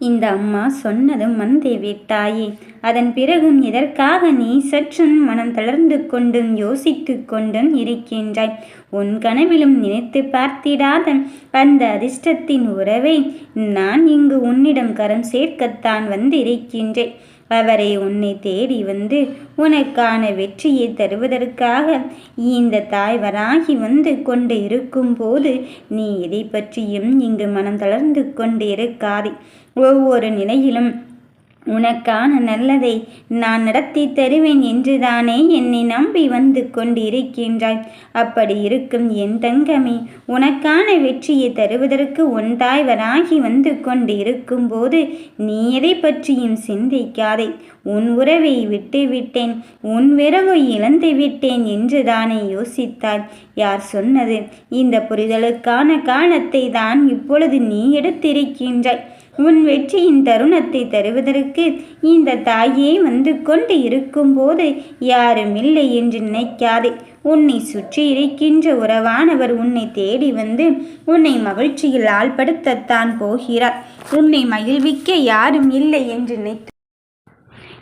இந்த அம்மா சொன்னதும் மந்தேவி தாயே அதன் பிறகும் எதற்காக நீ சற்றும் மனம் தளர்ந்து கொண்டும் யோசித்து கொண்டும் இருக்கின்றாய்? உன் கனவிலும் நினைத்து பார்த்திடாத அந்த அதிர்ஷ்டத்தின் உறவை நான் இங்கு உன்னிடம் கரம் சேர்க்கத்தான் வந்திருக்கின்றேன். அவரை உன்னை தேடி வந்து உனக்கான வெற்றியை தருவதற்காக இந்த தாய் வராகி வந்து கொண்டு இருக்கும்போது நீ எதை பற்றியும் இங்கு மனம் தளர்ந்து கொண்டு இருக்காதே. ஒவ்வொரு நிலையிலும் உனக்கான நல்லதை நான் நடத்தி தருவேன் என்றுதானே என்னை நம்பி வந்து கொண்டிருக்கின்றாய். அப்படி இருக்கும் என் தங்கமே உனக்கான வெற்றியை தருவதற்கு ஒன்றாய்வராகி வந்து கொண்டு இருக்கும்போது நீ எதை பற்றியும் சிந்திக்காதே. உன் உறவை விட்டு விட்டேன் உன் விரவை இழந்து விட்டேன் என்று தானே யோசித்தாய். யார் சொன்னது? இந்த புரிதலுக்கான காலத்தை தான் இப்பொழுது நீ எடுத்திருக்கின்றாய். உன் வெற்றியின் தருணத்தை தருவதற்கு இந்த தாயே வந்து கொண்டு இருக்கும்போது யாரும் இல்லை என்று நினைக்காதே. உன்னை சுற்றி இருக்கின்ற உறவானவர் உன்னை தேடி வந்து உன்னை மகிழ்ச்சியில் ஆள்படுத்தத்தான் போகிறார். உன்னை மகிழ்விக்க யாரும் இல்லை என்று நினைத்து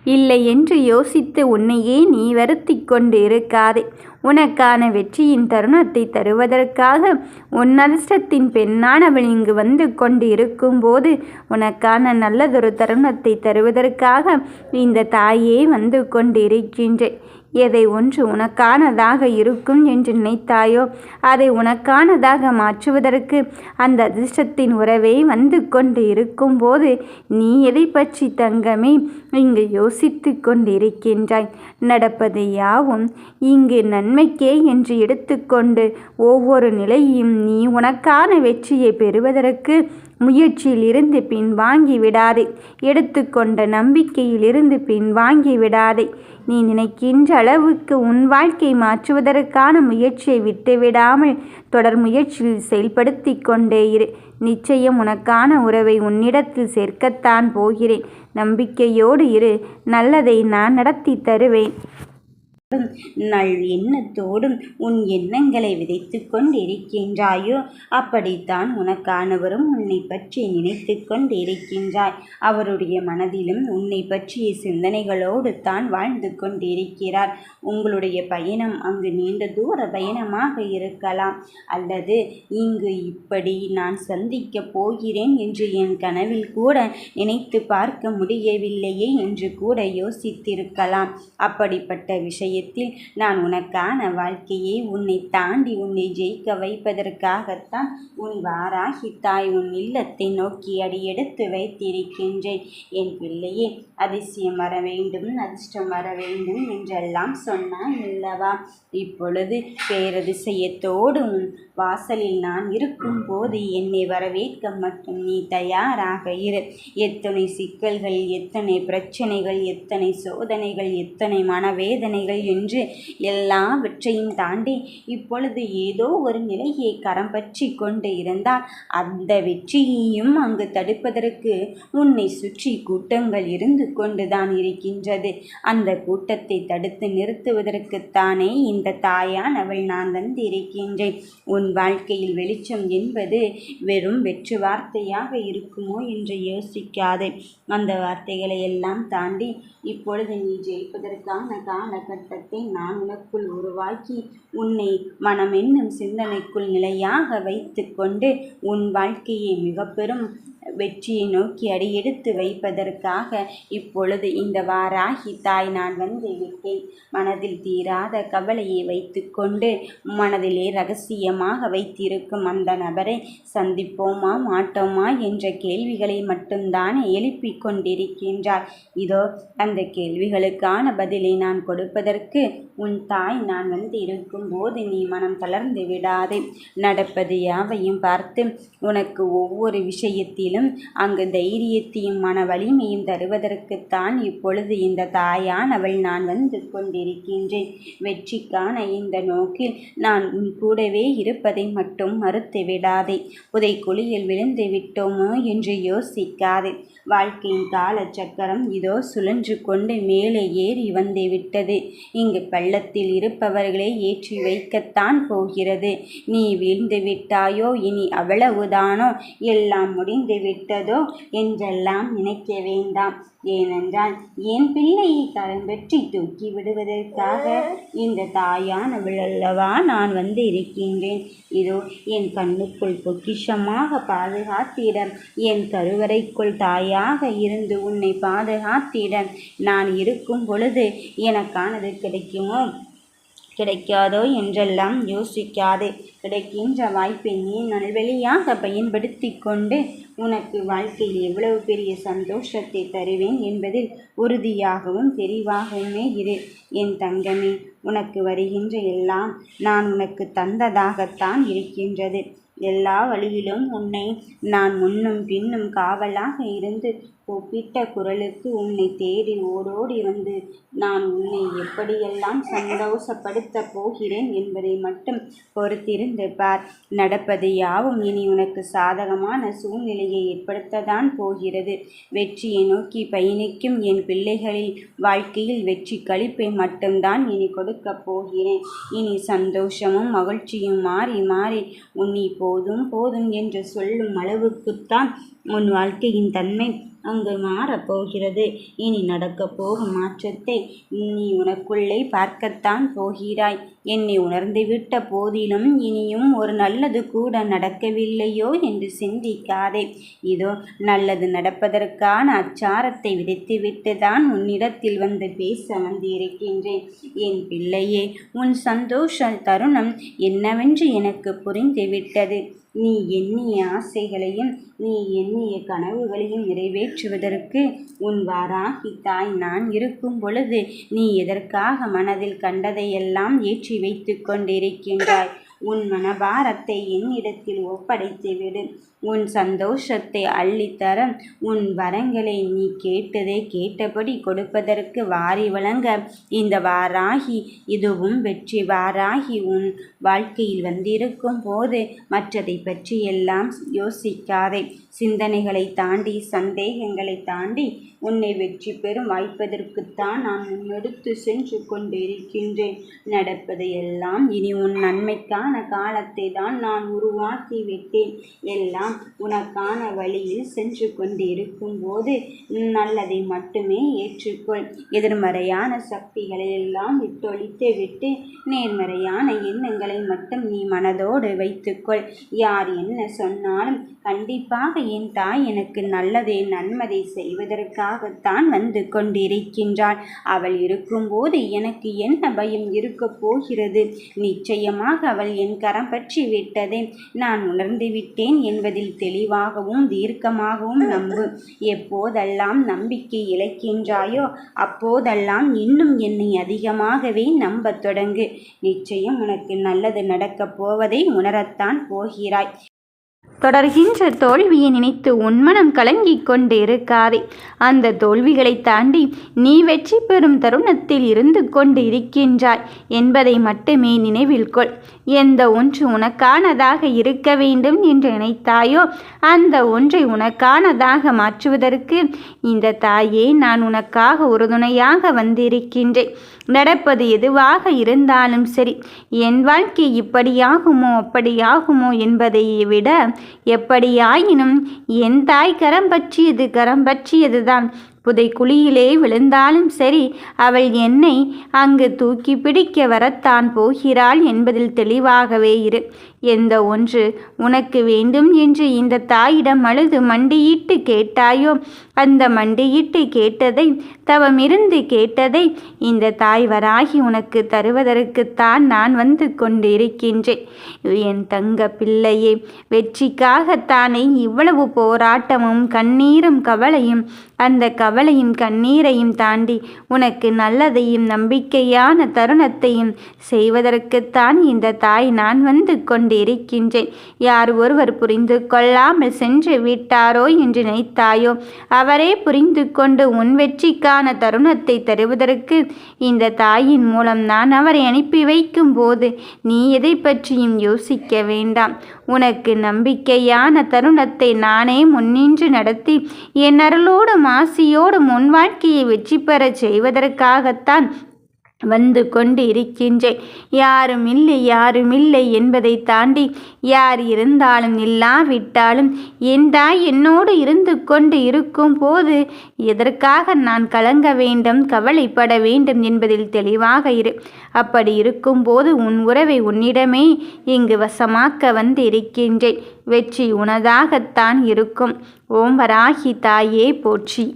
இல்லை என்று யோசித்து உன்னையே நீ வருத்தி கொண்டு இருக்காதே உனக்கான வெற்றியின் தருணத்தை தருவதற்காக உன் அதிர்ஷ்டத்தின் பெண்ணானவள் இங்கு வந்து கொண்டு இருக்கும்போது உனக்கான நல்லதொரு தருணத்தை தருவதற்காக இந்த தாயே வந்து கொண்டிருக்கின்றேன். எதை ஒன்று உனக்கானதாக இருக்கும் என்று நினைத்தாயோ அதை உனக்கானதாக மாற்றுவதற்கு அந்த அதிர்ஷ்டத்தின் உறவே வந்து கொண்டு இருக்கும்போது நீ எதை பற்றி தங்கமே இங்கு யோசித்து கொண்டிருக்கின்றாய். நடப்பது யாவும் இங்கு நன்மைக்கே என்று எடுத்துக்கொண்டு ஒவ்வொரு நிலையும் நீ உனக்கான வெற்றியை பெறுவதற்கு முயற்சியில் இருந்து பின் வாங்கி விடாதே. எடுத்துக்கொண்ட நம்பிக்கையில் இருந்து பின் வாங்கி விடாதே. நீ நினைக்கின்ற அளவுக்கு உன் வாழ்க்கை மாற்றுவதற்கான முயற்சியை விட்டுவிடாமல் தொடர் முயற்சியில் செயல்படுத்தி கொண்டே இரு. நிச்சயம் உனக்கான உறவை உன்னிடத்தில் சேர்க்கத்தான் போகிறேன். நம்பிக்கையோடு இரு. நல்லதை நான் நடத்தி தருவேன். நல் எண்ணத்தோடும் உன் எண்ணங்களை விதைத்து கொண்டிருக்கின்றாயோ? அப்படித்தான் உனக்கானவரும் உன்னை பற்றி நினைத்து கொண்டிருக்கின்றாய். அவருடைய மனதிலும் உன்னை பற்றிய சிந்தனைகளோடு தான் வாழ்ந்து கொண்டிருக்கிறார். உங்களுடைய பயணம் அங்கு நீண்ட தூர பயணமாக இருக்கலாம். அல்லது இங்கு இப்படி நான் சந்திக்கப் போகிறேன் என்று என் கனவில் கூட நினைத்து பார்க்க முடியவில்லையே என்று கூட யோசித்திருக்கலாம். அப்படிப்பட்ட விஷயத்தில் விஷயத்தில் நான் உனக்கான வாழ்க்கையை உன்னை தாண்டி உன்னை ஜெயிக்க வைப்பதற்காகத்தான் உன் வாராகி தாய் உன் இல்லத்தை நோக்கி அடியெடுத்து வைத்திருக்கின்றேன். என் பிள்ளையே அதிசயம் வர வேண்டும் அதிர்ஷ்டம் வர வேண்டும் என்றெல்லாம் சொன்னான் இல்லவா இப்பொழுது பேரதிசயத்தோடு உன் வாசலில் நான் இருக்கும் போது என்னை வரவேற்க மட்டும் நீ தயாராக இரு. எத்தனை சிக்கல்கள் எத்தனை பிரச்சனைகள் எத்தனை சோதனைகள் எத்தனை மனவேதனைகள் என்று எல்லாவற்றையும் தாண்டி இப்பொழுது ஏதோ ஒரு நிலையை கரம் பற்றி கொண்டு இருந்தால் அந்த வெற்றியையும் அங்கு தடுப்பதற்கு உன்னை சுற்றி கூட்டங்கள் இருந்து கொண்டுதான் இருக்கின்றது. அந்த கூட்டத்தை தடுத்து நிறுத்துவதற்குத்தானே இந்த தாயானவள் நான் வந்திருக்கின்றேன். உன் வாழ்க்கையில் வெளிச்சம் என்பது வெறும் வெற்று வார்த்தையாக இருக்குமோ என்று யோசிக்காதே. அந்த வார்த்தைகளை எல்லாம் தாண்டி இப்பொழுது நீ ஜெயிப்பதற்கான காலகட்டத்தை நான் உனக்குள் உருவாக்கி உன்னை மனமென்னும் சிந்தனைக்குள் நிலையாக வைத்து கொண்டு உன் வாழ்க்கையை மிக பெரும் வெற்றியை நோக்கி அடியெடுத்து வைப்பதற்காக இப்பொழுது இந்த வாராகி தாய் நான் வந்து விட்டேன். மனதில் தீராத கவலையை வைத்துக்கொண்டு மனதிலே ரகசியமாக வைத்திருக்கும் அந்த நபரை சந்திப்போமா மாட்டோமா என்ற கேள்விகளை மட்டும்தான் எழுப்பிக் கொண்டிருக்கின்றார். இதோ அந்த கேள்விகளுக்கான பதிலை நான் கொடுப்பதற்கு உன் தாய் நான் வந்து இருக்கும்போது நீ மனம் தளர்ந்து விடாதே. நடப்பது யாவையும் பார்த்து உனக்கு ஒவ்வொரு விஷயத்திலும் அங்கு தைரியத்தையும் மன வலிமையும் தருவதற்குத்தான் இப்பொழுது இந்த தாயானவள் நான் வந்து கொண்டிருக்கின்றேன். வெற்றிக்கான இந்த நோக்கில் நான் உன் கூடவே இருப்ப இருப்பதை மட்டும் மறுத்து விடாதே புதைக்குழியில் விழுந்து விட்டோமோ என்று யோசிக்காதே. வாழ்க்கையின் காலச்சக்கரம் இதோ சுழன்று கொண்டு மேலே ஏறி வந்து விட்டது. இங்கு பள்ளத்தில் இருப்பவர்களை ஏற்றி வைக்கத்தான் போகிறது. நீ வீழ்ந்து விட்டாயோ இனி அவ்வளவுதானோ? எல்லாம் முடிந்து விட்டதோ? என்றெல்லாம் நினைக்க வேண்டாம். ஏனென்றால் என் பிள்ளையை கரம் பெற்றி தூக்கி விடுவதற்காக இந்த தாயானவள் அல்லவா நான் வந்து இருக்கின்றேன் இதோ என் கண்ணுக்குள் பொக்கிஷமாக பாதுகாத்திடம். என் கருவறைக்குள் தாயாக இருந்து உன்னை பாதுகாத்திடம். நான் இருக்கும் பொழுது எனக்கானது கிடைக்குமோ? கிடைக்காதோ என்றெல்லாம் யோசிக்காதே. கிடைக்கின்ற வாய்ப்பை நீ நல்வழியாக பயன்படுத்தி கொண்டு உனக்கு வாழ்க்கையில் எவ்வளவு பெரிய சந்தோஷத்தை தருவேன் என்பதில் உறுதியாகவும் தெளிவாகவுமே இரு. என் தங்கமே உனக்கு வருகின்ற எல்லாம் நான் உனக்கு தந்ததாகத்தான் இருக்கின்றது. எல்லா வழியிலும் உன்னை நான் முன்னும் பின்னும் காவலாக இருந்து கூப்பிட்ட குரலுக்கு உன்னை தேடி ஓடோடி வந்து நான் உன்னை எப்படியெல்லாம் சந்தோஷப்படுத்தப் போகிறேன் என்பதை மட்டும் பொறுத்திருந்து பார். நடப்பது யாவும் இனி உனக்கு சாதகமான சூழ்நிலையை ஏற்படுத்தத்தான் போகிறது. வெற்றியை நோக்கி பயணிக்கும் என் பிள்ளைகளின் வாழ்க்கையில் வெற்றி கழிப்பை மட்டும்தான் இனி கொடுக்கப் போகிறேன். இனி சந்தோஷமும் மகிழ்ச்சியும் மாறி மாறி உன்னை போதும் போதும் என்று சொல்லும் அளவுக்குத்தான் உன் வாழ்க்கையின் தன்மை அங்கு மாறப்போகிறது இனி நடக்கப் போகும் மாற்றத்தை நீ உனக்குள்ளே பார்க்கத்தான் போகிறாய். என்னை உணர்ந்துவிட்ட போதிலும் இனியும் ஒரு நல்லது கூட நடக்கவில்லையோ என்று சிந்திக்காதே. இதோ நல்லது நடப்பதற்கான அச்சாரத்தை விதைத்துவிட்டு தான் உன்னிடத்தில் வந்து பேச வந்திருக்கின்றேன். என் பிள்ளையே உன் சந்தோஷ தருணம் என்னவென்று எனக்கு புரிந்துவிட்டது. நீ எண்ணிய ஆசைகளையும் நீ எண்ணிய கனவுகளையும் நிறைவேற்றுவதற்கு உன் வாராகி தாய் நான் இருக்கும் பொழுது நீ எதற்காக மனதில் கண்டதையெல்லாம் ஏற்றி வைத்து கொண்டிருக்கின்றாய்? உன் மனபாரத்தை என்னிடத்தில் ஒப்படைத்துவிடு உன் சந்தோஷத்தை அள்ளித்தர உன் வரங்களை நீ கேட்டதே கேட்டபடி கொடுப்பதற்கு வாரி வழங்க. இந்த வாராகி இதுவும் வெற்றி வாராகி உன் வாழ்க்கையில் வந்திருக்கும் போது மற்றதை பற்றியெல்லாம் யோசிக்காதே. சிந்தனைகளை தாண்டி சந்தேகங்களை தாண்டி உன்னை வெற்றி பெறும் வாய்ப்பதற்குத்தான் நான் முன்னெடுத்து சென்று கொண்டிருக்கின்றேன். நடப்பதையெல்லாம் இனி உன் நன்மைக்கான காலத்தை தான் நான் உருவாக்கி விட்டேன். எல்லாம் உனக்கான வழியில் சென்று கொண்டிருக்கும் போது நல்லதை மட்டுமே ஏற்றுக்கொள். எதிர்மறையான சக்திகளை எல்லாம் விட்டொழித்து விட்டு நேர்மறையான எண்ணங்களை மட்டும் நீ மனதோடு வைத்துக்கொள். யார் என்ன சொன்னாலும் கண்டிப்பாக என் தாய் எனக்கு நல்லதே நன்மதை செய்வதற்காகத்தான் வந்து கொண்டிருக்கின்றாள். அவள் இருக்கும்போது எனக்கு என்ன பயம் இருக்கப் போகிறது? நிச்சயமாக அவள் என் கரம் பற்றி விட்டதை. நான் உணர்ந்து விட்டேன் என்பதில் தெளிவாகவும் தீர்க்கமாகவும் நம்பு. எப்போதெல்லாம் நம்பிக்கை இழக்கின்றாயோ அப்போதெல்லாம் இன்னும் என்னை அதிகமாகவே நம்பத் தொடங்கு. நிச்சயம் உனக்கு நல்லது நடக்கப் போவதை உணரத்தான் போகிறாய். தொடர்கின்ற தோல்வியை நினைத்து உன்மனம் கலங்கிக் கொண்டு இருக்காதே அந்த தோல்விகளை தாண்டி நீ வெற்றி பெறும் தருணத்தில் இருந்து கொண்டு இருக்கின்றாய் என்பதை மட்டுமே நினைவில் கொள். எந்த ஒன்று உனக்கானதாக இருக்க வேண்டும் என்று நினைத்தாயோ அந்த ஒன்றை உனக்கானதாக மாற்றுவதற்கு இந்த தாயே நான் உனக்காக உறுதுணையாக வந்திருக்கின்றேன். நடப்பது எதுவாக இருந்தாலும் சரி என் வாழ்க்கை இப்படியாகுமோ அப்படியாகுமோ என்பதை விட எப்படியாயினும் என் தாய் கரம் பற்றியது கரம் பற்றியதுதான். புதைக்குழியிலே விழுந்தாலும் சரி அவள் என்னை அங்கு தூக்கி பிடிக்க வரத்தான் போகிறாள் என்பதில் தெளிவாகவே இரு. எந்த ஒன்று உனக்கு வேண்டும் என்று இந்த தாயிடம் அழுது மண்டியிட்டு கேட்டாயோ? அந்த மண்டியிட்டு கேட்டதை தவமிருந்து கேட்டதை இந்த தாய் வராகி உனக்கு தருவதற்குத்தான் நான் வந்து கொண்டிருக்கின்றேன். என் தங்க பிள்ளையே வெற்றிக்காகத்தானே இவ்வளவு போராட்டமும் கண்ணீரும் கவலையும் அந்த கவலையும் கண்ணீரையும் தாண்டி உனக்கு நல்லதையும் நம்பிக்கையான தருணத்தையும் செய்வதற்குத்தான் இந்த தாய் நான் வந்து கொண்டு கொண்டிருக்கின்றேன். யார் ஒருவர் புரிந்து கொள்ளாமல் சென்று விட்டாரோ என்று நினைத்தாயோ அவரே புரிந்து கொண்டு உன் வெற்றிக்காக மகிழ்ச்சியான தருணத்தை தருவதற்கு இந்த தாயின் மூலம் நான் அவரை அனுப்பி வைக்கும் போது நீ எதை பற்றியும் யோசிக்க வேண்டாம். உனக்கு நம்பிக்கையான தருணத்தை நானே முன்னின்று நடத்தி என் அருளோடும் ஆசியோடும் உன் வாழ்க்கையை வெற்றி பெறச் செய்வதற்காகத்தான் வந்து கொண்டு இருக்கின்றேன் யாரும் இல்லை யாரும் இல்லை என்பதை தாண்டி யார் இருந்தாலும் இல்லாவிட்டாலும் என் தாய் என்னோடு இருந்து கொண்டு இருக்கும் போது எதற்காக நான் கலங்க வேண்டும் கவலைப்பட வேண்டும் என்பதில் தெளிவாக இரு. அப்படி இருக்கும்போது உன் உறவை உன்னிடமே இங்கு வசமாக்க வந்து இருக்கின்றேன் வெற்றி உனதாகத்தான் இருக்கும். ஓம் வராகி தாயே போற்றி.